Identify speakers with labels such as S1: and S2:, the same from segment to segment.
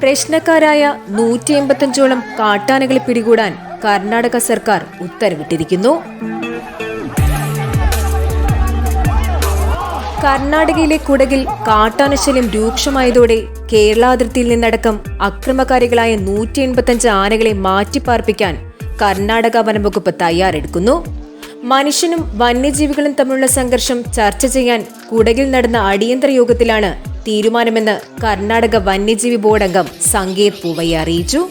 S1: പ്രശ്നക്കാരായ നൂറ്റി എൺപത്തഞ്ചോളം കാട്ടാനകളെ പിടികൂടാൻ കർണാടക സർക്കാർ ഉത്തരവിട്ടിരിക്കുന്നു. കർണാടകയിലെ കുടകിൽ കാട്ടാനശല്യം രൂക്ഷമായതോടെ കേരളാതിർത്തിയിൽ നിന്നടക്കം അക്രമകാരികളായ നൂറ്റി എൺപത്തഞ്ച് ആനകളെ മാറ്റിപ്പാർപ്പിക്കാൻ കർണാടക വനംവകുപ്പ് തയ്യാറെടുക്കുന്നു. മനുഷ്യനും വന്യജീവികളും തമ്മിലുള്ള സംഘർഷം ചർച്ച ചെയ്യാൻ കുടകിൽ നടന്ന അടിയന്തര യോഗത്തിലാണ് തീരുമാനമെന്ന് കർണാടക വന്യജീവി ബോർഡ് അംഗം സങ്കേത് പൂവയ്യ അറിയിച്ചു.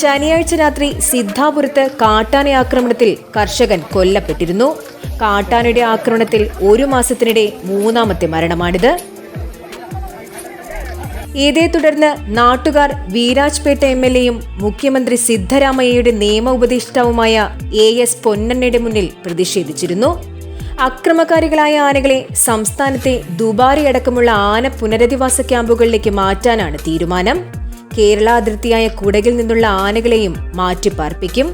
S1: ശനിയാഴ്ച രാത്രി സിദ്ധാപുരത്ത് കാട്ടാന ആക്രമണത്തിൽ കർഷകൻ കൊല്ലപ്പെട്ടിരുന്നു. കാട്ടാനയുടെ ആക്രമണത്തിൽ ഒരു മാസത്തിനിടെ മൂന്നാമത്തെ മരണമാണിത്. ഇതേ തുടർന്ന് നാട്ടുകാർ വീരാജ്പേട്ട എം എൽ എയും മുഖ്യമന്ത്രി സിദ്ധരാമയ്യയുടെ നിയമ ഉപദേഷ്ടാവുമായ എ എസ് പൊന്നണ്ണയുടെ മുന്നിൽ പ്രതിഷേധിച്ചിരുന്നു. അക്രമകാരികളായ ആനകളെ സംസ്ഥാനത്തെ ദുബാരി അടക്കമുള്ള ആന പുനരധിവാസ ക്യാമ്പുകളിലേക്ക് മാറ്റാനാണ് തീരുമാനം. കേരള അതിർത്തിയായ കുടകിൽ നിന്നുള്ള ആനകളെയും മാറ്റിപ്പാർപ്പിക്കും.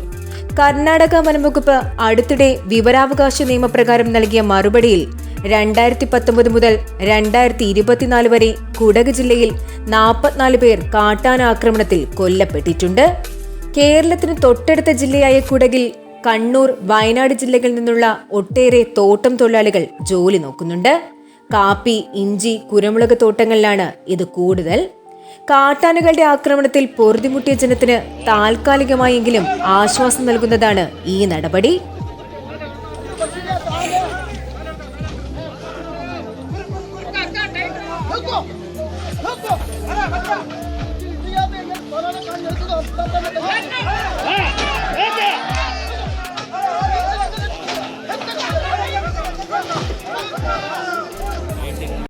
S1: കർണാടക വനംവകുപ്പ് അടുത്തിടെ വിവരാവകാശ നിയമപ്രകാരം നൽകിയ മറുപടിയിൽ രണ്ടായിരത്തി പത്തൊമ്പത് മുതൽ രണ്ടായിരത്തി ഇരുപത്തിനാല് വരെ കുടക് ജില്ലയിൽ നാൽപ്പത്തിനാല് പേർ കാട്ടാന ആക്രമണത്തിൽ കൊല്ലപ്പെട്ടിട്ടുണ്ട്. കേരളത്തിന് തൊട്ടടുത്ത ജില്ലയായ കുടകിൽ കണ്ണൂർ വയനാട് ജില്ലകളിൽ നിന്നുള്ള ഒട്ടേറെ തോട്ടം തൊഴിലാളികൾ ജോലി നോക്കുന്നുണ്ട് കാപ്പി ഇഞ്ചി കുരുമുളക് തോട്ടങ്ങളിലാണ് ഇത് കൂടുതൽ കാട്ടാനകളുടെ ആക്രമണത്തിൽ പൊറുതിമുട്ടിയ ജനത്തിന് താൽക്കാലികമായെങ്കിലും ആശ്വാസം നൽകുന്നതാണ് ഈ നടപടി
S2: Look!